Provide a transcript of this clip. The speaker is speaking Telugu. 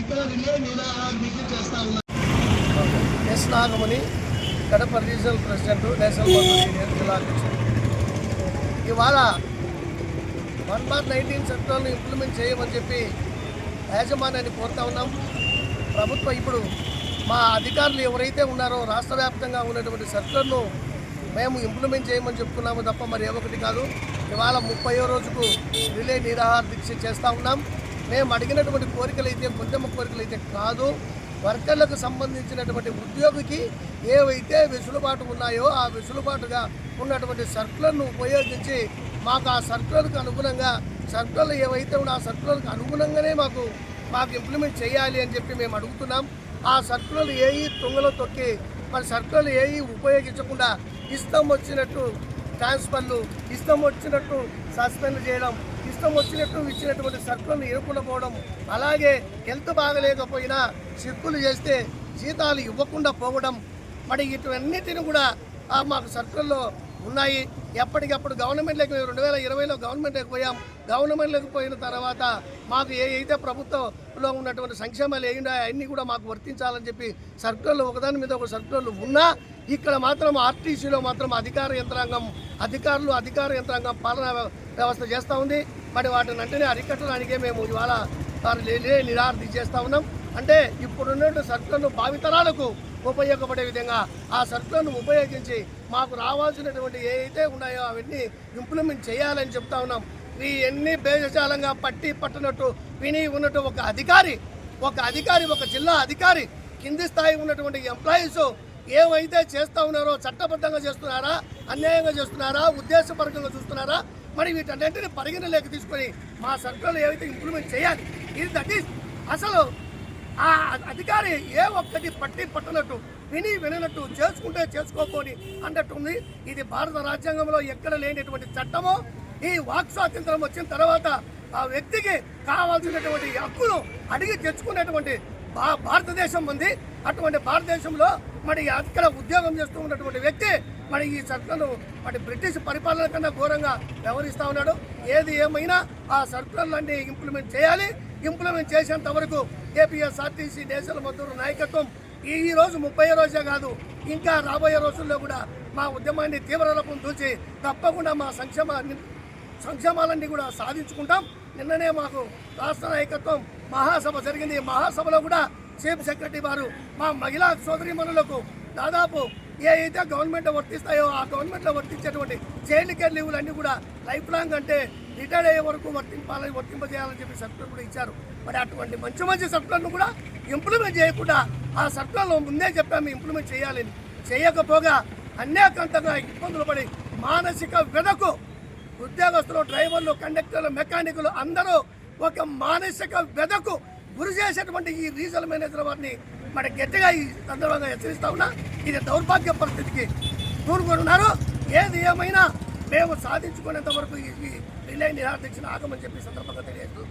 ఇక్కడ రిలే నిరాహార చేస్తా ఉన్నారు S Nagamani Kadapa regional president national Mazdoor union జిల్లా అధ్యక్షుడు. ఇవాళ వన్ బార్ నైన్టీన్ సెక్టర్ను ఇంప్లిమెంట్ చేయమని చెప్పి యాజమాన్యాన్ని కోరుతా ఉన్నాం. ప్రభుత్వం ఇప్పుడు మా అధికారులు ఎవరైతే ఉన్నారో రాష్ట్ర వ్యాప్తంగా ఉన్నటువంటి సెక్టర్ను మేము ఇంప్లిమెంట్ చేయమని చెప్తున్నాము తప్ప మరి ఏ ఒకటి కాదు. ఇవాళ ముప్పయో రోజుకు రిలే నిరాహార దీక్ష చేస్తూ ఉన్నాం. మేము అడిగినటువంటి కోరికలు అయితే ఉద్యమ కోరికలు అయితే కాదు. వర్కర్లకు సంబంధించినటువంటి ఉద్యోగికి ఏవైతే వెసులుబాటు ఉన్నాయో ఆ వెసులుబాటుగా ఉన్నటువంటి సర్కులను ఉపయోగించి మాకు ఆ సర్కులకు అనుగుణంగా సర్కులు ఏవైతే ఉన్నా ఆ సర్కులకు అనుగుణంగానే మాకు మాకు ఇంప్లిమెంట్ చేయాలి అని చెప్పి మేము అడుగుతున్నాం. ఆ సర్కులు ఏవి తుంగలో తొక్కి మరి సర్కులర్లు ఏవి ఉపయోగించకుండా ఇష్టం వచ్చినట్టు ట్రాన్స్ఫర్లు ఇష్టం వచ్చినట్టు సస్పెండ్ చేయడం ఇష్టం వచ్చినట్టు ఇచ్చినటువంటి సర్కులను ఇవ్వకుండా పోవడం అలాగే హెల్త్ బాగలేకపోయినా సిక్కులు చేస్తే జీతాలు ఇవ్వకుండా పోవడం మరి ఇటువన్నిటిని కూడా మాకు సర్కుల్లో ఉన్నాయి. ఎప్పటికప్పుడు గవర్నమెంట్లోకి మేము రెండు వేల ఇరవైలో గవర్నమెంట్లోకి పోయాం. గవర్నమెంట్లోకి పోయిన తర్వాత మాకు ఏ అయితే ప్రభుత్వంలో ఉన్నటువంటి సంక్షేమాలు ఏ అవన్నీ అన్నీ కూడా మాకు వర్తించాలని చెప్పి సర్కులర్లు ఒకదాని మీద ఒక సర్కులర్లు ఉన్నా ఇక్కడ మాత్రం ఆర్టీసీలో మాత్రం అధికార యంత్రాంగం అధికారులు అధికార యంత్రాంగం పాలనా వ్యవస్థ చేస్తూ ఉంది. మరి వాటిని వెంటనే అరికట్టడానికే మేము ఇవాళ వారు లేని నిరార్థి చేస్తూ ఉన్నాం. అంటే ఇప్పుడున్నటువంటి సర్కులను భావితరాలకు ఉపయోగపడే విధంగా ఆ సర్కులను ఉపయోగించి మాకు రావాల్సినటువంటి ఏ ఉన్నాయో అవన్నీ ఇంప్లిమెంట్ చేయాలని చెప్తా ఉన్నాం. ఈ ఎన్ని బేజాలంగా పట్టి పట్టినట్టు విని ఉన్నట్టు ఒక అధికారి ఒక అధికారి ఒక జిల్లా అధికారి కింది స్థాయి ఉన్నటువంటి ఎంప్లాయీస్ ఏమైతే చేస్తూ ఉన్నారో చట్టబద్ధంగా చేస్తున్నారా అన్యాయంగా చేస్తున్నారా ఉద్దేశపరకంగా చూస్తున్నారా మరి వీటన్నింటిని పరిగణలోకి తీసుకొని మా సర్కులు ఏవైతే ఇంప్లిమెంట్ చేయాలి ఇది దట్ ఈస్ అసలు ఆ అధికారి ఏ ఒక్కటి పట్టి పట్టనట్టు విని విననట్టు చేసుకుంటే చేసుకోపోని అన్నట్టుంది ఇది భారత రాజ్యాంగంలో ఎక్కడ లేనటువంటి చట్టము. ఈ వాక్ స్వాతంత్రం వచ్చిన తర్వాత ఆ వ్యక్తికి కావాల్సినటువంటి హక్కును అడిగి తెచ్చుకునేటువంటి భా భారతదేశం ఉంది. అటువంటి భారతదేశంలో మరి అక్కడ ఉద్యోగం చేస్తూ ఉన్నటువంటి వ్యక్తి మరి ఈ సర్కులను మరి బ్రిటిష్ పరిపాలన కన్నా ఘోరంగా వ్యవహరిస్తూ ఉన్నాడు. ఏది ఏమైనా ఆ సర్కులన్నీ ఇంప్లిమెంట్ చేయాలి. ఇంప్లిమెంట్ చేసేంత వరకు ఏపీఎస్ఆర్టీసీ నేషనల్ మద్దతు నాయకత్వం ఈ రోజు ముప్పై రోజే కాదు ఇంకా రాబోయే రోజుల్లో కూడా మా ఉద్యమాన్ని తీవ్ర రూపం దూచి తప్పకుండా మా సంక్షేమ సంక్షేమాలన్నీ కూడా సాధించుకుంటాం. నిన్ననే మాకు రాష్ట్ర నాయకత్వం మహాసభ జరిగింది. మహాసభలో కూడా చీఫ్ సెక్రటరీ వారు మా మహిళా సోదరిమణులకు దాదాపు ఏ అయితే గవర్నమెంట్ వర్తిస్తాయో ఆ గవర్నమెంట్లో వర్తించేటువంటి చైల్డ్ కేర్ లీవులు అన్నీ కూడా లైఫ్ లాంగ్ అంటే రిటైర్ అయ్యే వరకు వర్తింపాలని వర్తింపజేయాలని చెప్పి సర్కులర్ కూడా ఇచ్చారు. మరి అటువంటి మంచి మంచి సర్కులర్ను కూడా ఇంప్లిమెంట్ చేయకుండా ఆ సర్కులర్లో ముందే చెప్పాము ఇంప్లిమెంట్ చేయాలని చేయకపోగా అనేకంతగా ఇబ్బందులు పడి మానసిక వెనకు ఉద్యోగస్తులు డ్రైవర్లు కండక్టర్లు మెకానికులు అందరూ ఒక మానసిక వెదకు గురి చేసేటువంటి ఈ రీజనల్ మేనేజర్ వారిని మరి గట్టిగా ఈ సందర్భంగా హెచ్చరిస్తా ఉన్నా. ఇది దౌర్భాగ్య పరిస్థితికి దూరుకొని ఉన్నారు. ఏది ఏమైనా మేము సాధించుకునేంత వరకు ఈ ఈ రిలే ఆగమని చెప్పి సందర్భంగా తెలియజేస్తూ